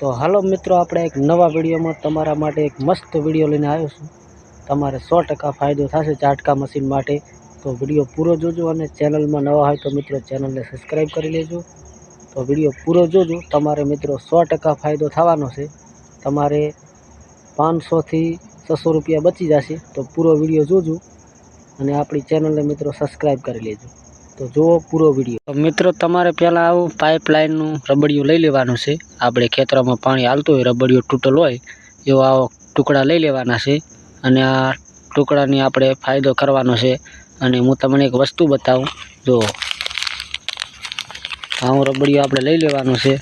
તો હાલો મિત્રો, આપણે એક નવા વિડીયોમાં તમારા માટે એક મસ્ત વીડિયો લઈને આવ્યો છું. તમારે સો ટકા ફાયદો થશે ઝાટકા મશીન માટે. તો વીડિયો પૂરો જોજો અને ચેનલમાં નવા હોય તો મિત્રો ચેનલને સબસ્ક્રાઈબ કરી લેજો. તો વીડિયો પૂરો જોજો, તમારે મિત્રો સો ટકા ફાયદો થવાનો છે. તમારે પાંચસોથી છસો રૂપિયા બચી જશે, તો પૂરો વીડિયો જોજો અને આપણી ચેનલને મિત્રો સબસ્ક્રાઈબ કરી લેજો. તો જુઓ પૂરો વીડિયો. મિત્રો, તમારે પહેલાં આવું પાઇપલાઇનનું રબડિયું લઈ લેવાનું છે. આપણે ખેતરમાં પાણી હાલતું હોય, રબડિયું તૂટલ હોય, એવો આવો ટુકડા લઈ લેવાના છે. અને આ ટુકડાની આપણે ફાયદો કરવાનો છે. અને હું તમને એક વસ્તુ બતાવું. જો આવું રબડિયું આપણે લઈ લેવાનું છે.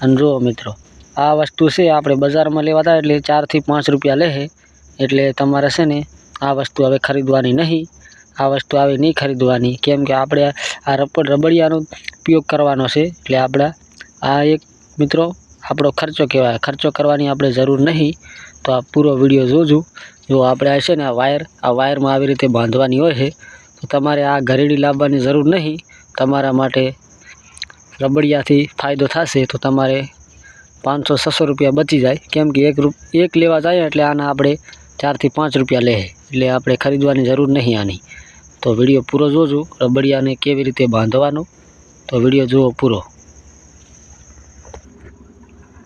અને જુઓ મિત્રો, આ વસ્તુ છે, આપણે બજારમાં લેવાતા એટલે ચારથી પાંચ રૂપિયા લે એટલે તમારે છે ને, આ વસ્તુ હવે ખરીદવાની નહીં. આ વસ્તુ આવી નહીં ખરીદવાની. કેમ કે આપણે આ રબડ રબડિયાનો ઉપયોગ કરવાનો છે. એટલે આપણે, આ એક મિત્રો આપણો ખર્ચો કહેવાય. ખર્ચો કરવાની આપણે જરૂર નહીં. તો આ પૂરો વીડિયો જોજો. જો આપણે આ ને આ વાયર, આ વાયરમાં આવી રીતે બાંધવાની હોય છે, તો તમારે આ ઘરેડી લાવવાની જરૂર નહીં. તમારા માટે રબડિયાથી ફાયદો થશે તો તમારે પાંચસો છસો રૂપિયા બચી જાય. કેમ કે એક રૂપ, એક લેવા જાય એટલે આના આપણે ચારથી પાંચ રૂપિયા લે એટલે આપણે ખરીદવાની જરૂર નહીં આની. તો વીડિયો પૂરો જોજો. રબડિયાને કેવી રીતે બાંધવાનું? તો વીડિયો જુઓ પૂરો.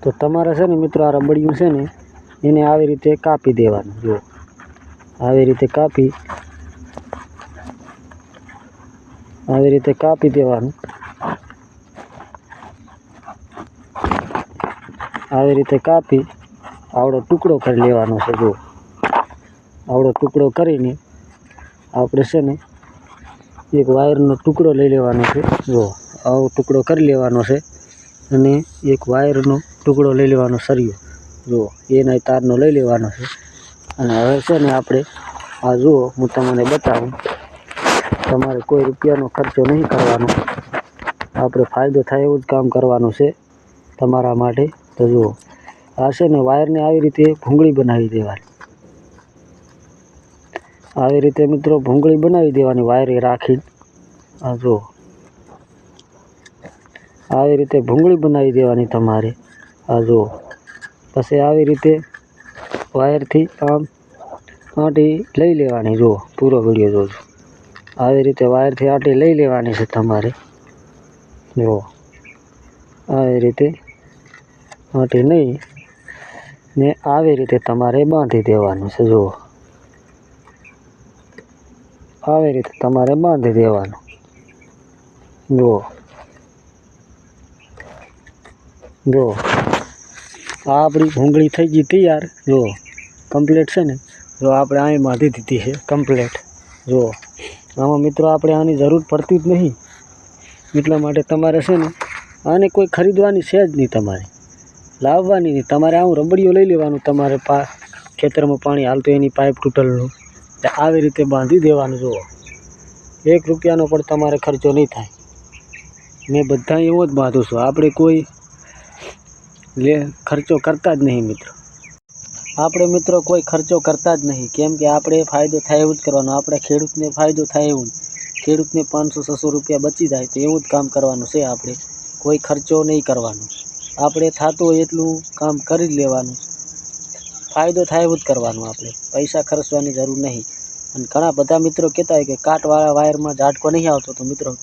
તો તમારે છે ને મિત્રો આ રબડિયું છે ને, એને આવી રીતે કાપી દેવાનું. જુઓ. આવી રીતે કાપી, આવી રીતે કાપી દેવાનું. આવી રીતે કાપી, આવડો ટુકડો કરી લેવાનો છે, જુઓ. આવડો ટુકડો કરીને, આપણે છે ને એક વાયરનો ટુકડો લઈ લેવાનો છે. જો, આવો ટુકડો કરી લેવાનો છે અને એક વાયરનો ટુકડો લઈ લેવાનો સરિયો. જો, એના તારનો લઈ લેવાનો છે. અને હવે છે ને આપણે, આ જુઓ, હું તમને બતાવું, તમારે કોઈ રૂપિયાનો ખર્ચો નહીં કરવાનો. આપણે ફાયદો થાય એવું જ કામ કરવાનું છે તમારા માટે. તો જુઓ, આ છે ને વાયરને આવી રીતે ભૂંગળી બનાવી દેવાની. આવી રીતે મિત્રો ભૂંગળી બનાવી દેવાની વાયરી રાખી. આ જુઓ. આવી રીતે ભૂંગળી બનાવી દેવાની તમારે. આ જુઓ. પછી આવી રીતે વાયરથી આમ આંટી લઈ લેવાની. જુઓ, પૂરો વીડિયો જોજો. આવી રીતે વાયરથી આંટી લઈ લેવાની છે તમારે. જુઓ. આવી રીતે આંટી નહીં ને આવી રીતે તમારે બાંધી દેવાનું છે. જુઓ. આવી રીતે તમારે બાંધી દેવાનું. જુઓ. જુઓ. આ આપણી ભૂંગળી થઈ ગઈ તૈયાર. જુઓ. કમ્પ્લેટ છે ને? જો આપણે અહીં બાંધી દીધી છે કમ્પ્લેટ જુઓ. આમાં મિત્રો આપણે આની જરૂર પડતી જ નહીં. એટલા માટે તમારે છે ને આને કોઈ ખરીદવાની છે જ નહીં તમારે. લાવવાની નહીં. તમારે આવું રબડીઓ લઈ લેવાનું તમારે પા, ખેતરમાં પાણી હાલતું એની પાઇપ તૂટેલનું એટલે આવી રીતે બાંધી દેવાનું જુઓ. એક રૂપિયાનો પણ તમારે ખર્ચો નહીં થાય. મેં બધા એવો જ બાંધું છું. આપણે કોઈ લે, ખર્ચો કરતા જ નહીં મિત્રો. આપણે મિત્રો કોઈ ખર્ચો કરતા જ નહીં. કેમ કે આપણે ફાયદો થાય એવું જ કરવાનો. આપણે ખેડૂતને ફાયદો થાય એવું. ખેડૂતને પાંચસો, છસો રૂપિયા બચી જાય તો એવું જ કામ કરવાનું છે આપણે. કોઈ ખર્ચો નહીં કરવાનો. આપણે થતું હોય એટલું કામ કરી જ લેવાનું. ફાયદો થાય એવું જ કરવાનું આપણે. પૈસા ખર્ચવાની જરૂર નહીં. અને ઘણા બધા મિત્રો કહેતા હોય કે કાટવાળા વાયરમાં ઝાટકો નહીં આવતો. તો મિત્રો,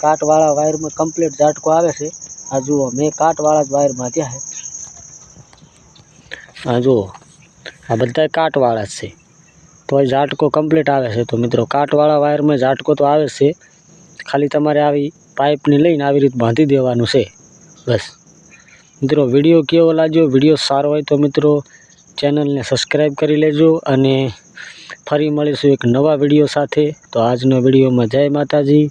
કાટવાળા વાયરમાં કમ્પ્લીટ ઝાટકો આવે છે? આ જુઓ, મેં કાટવાળા જ વાયર બાંધ્યા છે. આ જુઓ, આ બધા કાટવાળા જ છે. તોય ઝાટકો કમ્પ્લીટ આવે છે. તો મિત્રો, કાટવાળા વાયરમાં ઝાટકો તો આવે છે. ખાલી તમારે આવી પાઇપને લઈને આવી રીતે બાંધી દેવાનું છે. બસ. મિત્રો, વીડિયો કેવો લાગ્યો? વીડિયો સારો હોય તો મિત્રો, ચેનલને સબસ્ક્રાઈબ કરી લેજો અને ફરી મળીશું એક નવા વીડિયો સાથે. તો આજનો વિડીયોમાં જય માતાજી.